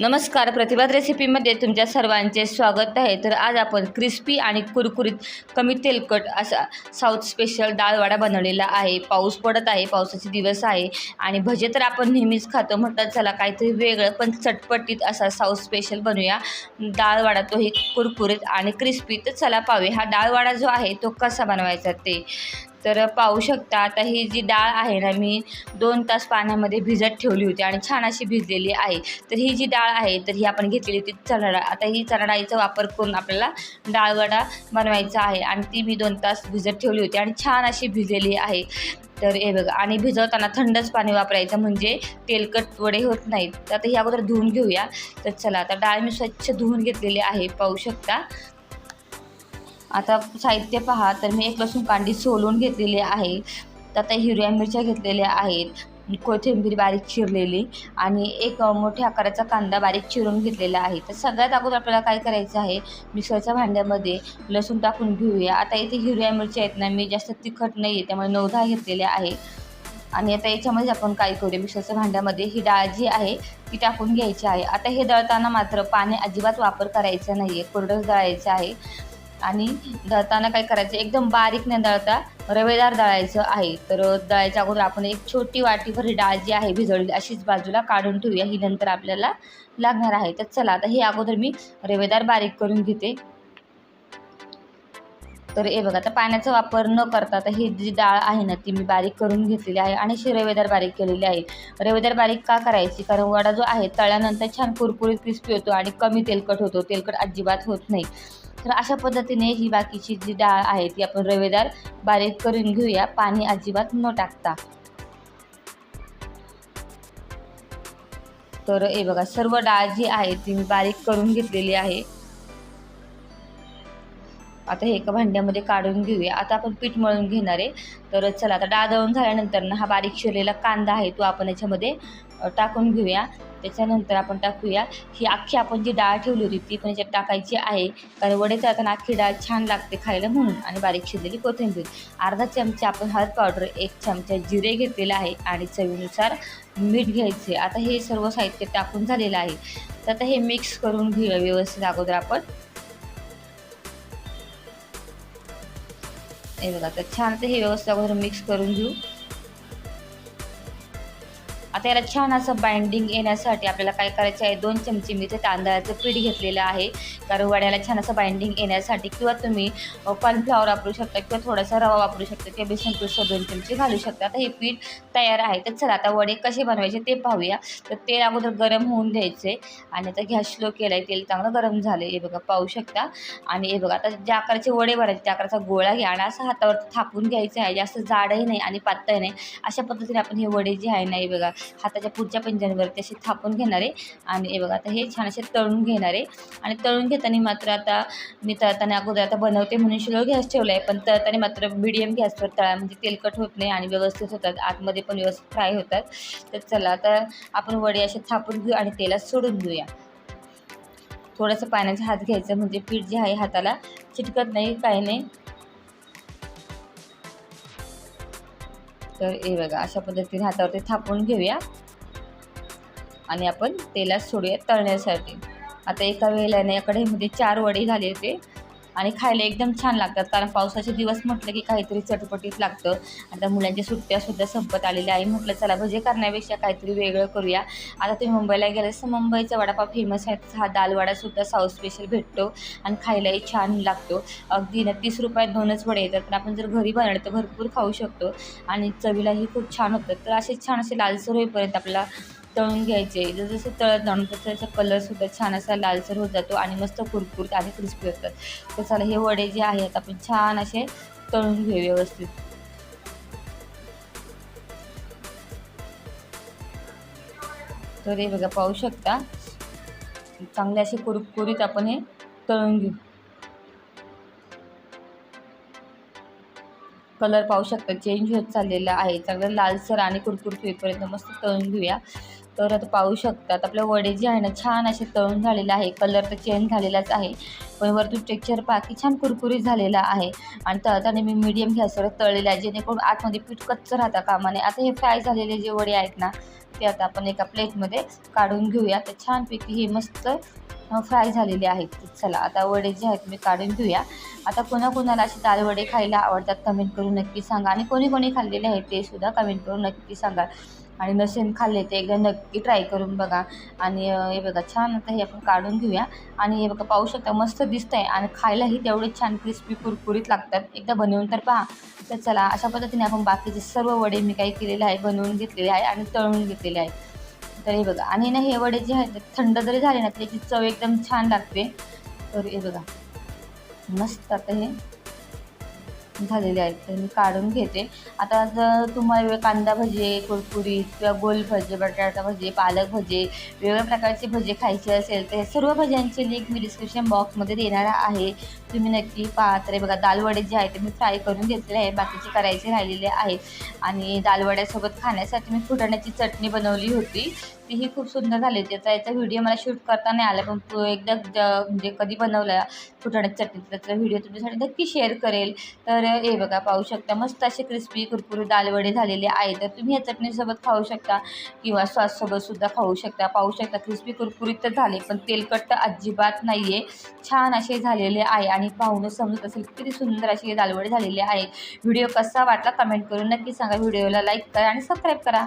नमस्कार प्रतिभात रेसिपीमध्ये तुमच्या सर्वांचे स्वागत आहे. तर आज आपण क्रिस्पी आणि कुरकुरीत कमी तेलकट असा साऊथ स्पेशल डाळवाडा बनवलेला आहे. पाऊस पडत आहे पावसाचे दिवस आहे आणि भजे तर आपण नेहमीच खातो. म्हटलं चला काहीतरी वेगळं पण चटपटीत असा साऊथ स्पेशल बनवूया. डाळवाडा तोही कुरकुरीत आणि क्रिस्पी. तर चला पाहूया हा डाळवाडा जो आहे तो कसा बनवायचा ते. तर पाहू शकता आता ही जी डाळ आहे ना मी दोन तास पाण्यामध्ये भिजत ठेवली होती आणि छान अशी भिजलेली आहे. तर ही जी डाळ आहे तर ही आपण घेतलेली होती चणा डाळ आता ही चणा डाळीचा वापर करून आपल्याला डाळवडा बनवायचा आहे आणि ती मी दोन तास भिजत ठेवली होती आणि छान अशी भिजलेली आहे. तर हे बघा आणि भिजवताना थंडच पाणी वापरायचं म्हणजे तेलकट वडे होत नाहीत. तर आता ही अगोदर धुवून घेऊया. तर चला आता डाळ मी स्वच्छ धुवून घेतलेली आहे पाहू शकता. आता साहित्य पहा तर मी एक लसूण कांडी सोलून घेतलेली आहे. तर आता हिरव्या मिरच्या घेतलेल्या आहेत कोथिंबीर बारीक चिरलेली आणि एक मोठ्या आकाराचा कांदा बारीक चिरून घेतलेला आहे. तर सगळ्यात अगोदर आपल्याला काय करायचं आहे मिक्सरच्या भांड्यामध्ये लसूण टाकून घेऊया. आता इथे हिरव्या मिरच्या आहेत ना मी जास्त तिखट नाही आहे त्यामुळे नऊ दहा घेतलेल्या आहे. आणि आता याच्यामध्ये आपण काय करूया मिक्सरच्या भांड्यामध्ये ही डाळ जी आहे ती टाकून घ्यायची आहे. आता हे दळताना मात्र पाणी अजिबात वापर करायचा नाही आहे कोरडंच दळायचं आहे. आणि दळताना काय करायचं एकदम बारीक न दळता रवेदार दळायचं आहे. तर दळायच्या अगोदर आपण एक छोटी वाटीभर ही डाळ जी आहे भिजवलेली अशीच बाजूला काढून ठेवूया. ही नंतर आपल्याला लागणार आहे. तर चला आता हे अगोदर मी रवेदार बारीक करून घेते. तर हे बघा आता पाण्याचा वापर न करता आता ही जी डाळ आहे ना ती मी बारीक करून घेतलेली आहे आणि अशी रवेदार बारीक केलेली आहे. रवेदार बारीक का करायची? कारण वडा जो आहे तळ्यानंतर छान कुरकुरीत क्रिस्पी होतो आणि कमी तेलकट होतो. तेलकट अजिबात होत नाही. तर अशा पद्धतीने ही बाकीची जी डाळ आहे ती आपण रवेदार बारीक करून घेऊया. पाणी अजिबात न टाकता. तर हे बघा सर्व डाळ जी आहे ती मी बारीक करून घेतलेली आहे. आता हे एका भांड्यामध्ये काढून घेऊया. आता आपण पीठ मळून घेणार आहे. तर चला आता डाळ दळून झाल्यानंतर ना हा बारीक शिरलेला कांदा आहे तो आपण याच्यामध्ये टाकून घेऊया. त्याच्यानंतर आपण टाकूया. ही अख्खी आपण जी डाळ ठेवली होती ती पण याच्यात टाकायची आहे. कारण वडे तळताना अख्खी डाळ छान लागते खायला म्हणून आणि बारीक शिरलेली कोथिंबीर. अर्धा चमचा आपण हळद पावडर एक चमचा जिरे घेतलेला आहे आणि चवीनुसार मीठ घ्यायचे. आता हे सर्व साहित्य टाकून झालेलं आहे. तर आता हे मिक्स करून घेऊया व्यवस्थित अगोदर आपण. हे बघा तर छान ते हे व्यवस्था अगोदर मिक्स करून घेऊ. आता याला छान असं बाइंडिंग येण्यासाठी आपल्याला काय करायचं आहे? दोन चमचे मी ते तांदळाचं पीठ घेतलेलं आहे. कारण वड्याला छान असं बाइंडिंग येण्यासाठी किंवा तुम्ही कॉर्नफ्लॉवर वापरू शकता किंवा थोडासा रवा वापरू शकता किंवा बेसन पीठ दोन चमचे घालू शकता. आता हे पीठ तयार आहे. तर चला आता वडे कसे बनवायचे ते पाहूया. तर तेल अगोदर गरम होऊन द्यायचे आणि आता गॅस स्लो केला आहे तेल चांगलं गरम झालं हे बघा पाहू शकता. आणि हे बघा आता ज्या आकाराचे वडे भरायचे त्या आकाराचा गोळा घ्या आणि असं हातावर थापून घ्यायचं आहे. जास्त जाडही नाही आणि पातळही नाही. अशा पद्धतीने आपण हे वडे जे आहे ना हे बघा हाताच्या पुढच्या पंजांवरती असे थापून घेणार आहे. आणि हे बघा आता हे छान असे तळून घेणार आहे. आणि तळून घेताना मात्र आता मी तळताना अगोदर आता बनवते म्हणून शिलो गॅस ठेवला आहे. पण तळताना मात्र मिडियम गॅसवर तळा म्हणजे तेलकट होत नाही आणि व्यवस्थित होतात. आतमध्ये पण व्यवस्थित फ्राय होतात. तर चला आता आपण वडे असे थापून घेऊ आणि तेलात सोडून घेऊया थोडंसं पाण्याचा हात घ्यायचं म्हणजे पीठ जे आहे हाताला चिटकत नाही काही नाही. तर हे बघा अशा पद्धतीने हातावरती थापून घेऊया. आणि आपण तेलात सोडूया तळण्यासाठी. आता एका वेळेला नाही कढईमध्ये चार वडे झाले होते. आणि खायला एकदम छान लागतात. कारण पावसाचे दिवस म्हटलं की काहीतरी चटपटीत लागतं. आता मुलांच्या सुट्ट्यासुद्धा संपत आलेल्या आहे म्हटलं चला भजे करण्यापेक्षा काहीतरी वेगळं करूया. आता तुम्ही मुंबईला गेले तर मुंबईचा वडापाव फेमस आहे. हा दालवाडासुद्धा साऊथ स्पेशल भेटतो आणि खायलाही छान लागतो. अगदी ना तीस रुपयात दोनच वडे येतात. पण आपण जर घरी बनवलं तर भरपूर खाऊ शकतो. आणि चवीलाही खूप छान होतं तर असे छान असे लालसर होईपर्यंत आपला तळून घ्यायचे. जसं तळत जाणून तसं त्याचा कलरसुद्धा छान असा लालसर होत जातो आणि मस्त कुरकुरीत आणि क्रिस्पी असतात. तर चला हे वडे जे आहेत आपण छान असे तळून घेऊ व्यवस्थित. तर हे बघा पाहू शकता. चांगले असे कुरकुरीत आपण हे तळून घेऊ. कलर पाहू शकता चेंज होत चाललेला आहे. चांगलं लालसर आणि कुरकुरीत होईपर्यंत मस्त तळून घेऊया. तर आता पाहू शकतात. आपले वडे जे आहे ना छान असे तळून झालेले आहे. कलर तर चेंज झालेलाच आहे. पण वरतून टेक्चर बाकी छान कुरकुरीत झालेला आहे. आणि तळताना मी मीडियम गॅसवर तळलेलं आहे. जेणेकरून आतमध्ये पीठ कच्चं राहता कामाने. आता हे फ्राय झालेले जे वडे आहेत ना ते आता आपण एका प्लेटमध्ये काढून घेऊया. तर छानपैकी हे मस्त फ्राय झालेले आहेत. चला आता वडे जे आहेत मी काढून घेऊया. आता कोणाकोणाला असे दाल वडे खायला आवडतात कमेंट करून नक्की सांगा. आणि कोणी कोणी खाल्लेले आहेत ते सुद्धा कमेंट करून नक्की सांगा. आणि नसेन खाल्ले ते एकदा नक्की ट्राय करून बघा. आणि हे बघा छान आता हे आपण काढून घेऊया. आणि हे बघा पाहू शकता मस्त दिसतं आहे आणि खायलाही तेवढे छान क्रिस्पी कुरकुरीत लागतात. एकदा बनवून तर पहा. तर चला अशा पद्धतीने आपण बाकीचे सर्व वडे मी काही केलेले आहे बनवून घेतलेले आहे आणि तळून घेतलेले आहे. तर हे बघा आणि ना हे वडे जे आहेत ते थंड जरी झाले ना त्याची चव एकदम छान लागते. तर हे बघा. मस्त आता हे झालेले आहेत. तर मी काढून घेते. आता जर तुम्हाला कांदा भजे कुरकुरी किंवा गोल भजे बटाटा भजे पालक भजे वेगवेगळ्या प्रकारचे भजे खायचे असेल तर हे सर्व भज्यांची लिंक मी डिस्क्रिप्शन बॉक्समध्ये देणार आहे. तुम्ही नक्की पाहत रे बघा दालवडे जे आहे ते मी फ्राय करून घेतलेले आहे बाकीचे करायचे राहिलेले आहेत. आणि दालवड्यासोबत खाण्यासाठी मी फुटाण्याची चटणी बनवली होती. तेही खूप सुंदर झाली. त्याचा याचा व्हिडिओ मला शूट करता नाही आला पण तू एकदा म्हणजे कधी बनवला फुटाण्याची चटणी त्याचा व्हिडिओ तुमच्यासाठी नक्की शेअर करेल. तर हे बघा पाहू शकता मस्त असे क्रिस्पी कुरकुरी दालवडे झालेले आहे तर तुम्ही या चटणीसोबत खाऊ शकता किंवा सॉससोबतसुद्धा खाऊ शकता. पाहू शकता क्रिस्पी कुरकुरीत तर झाले पण तेलकट तर अजिबात नाही आहे छान असे झालेले आहे. आणि पाहूनच समजत असेल किती सुंदर असे दालवडे झालेले आहेत. व्हिडिओ कसा वाटला कमेंट करून नक्की सांगा. व्हिडिओला लाईक करा आणि सबस्क्राईब करा.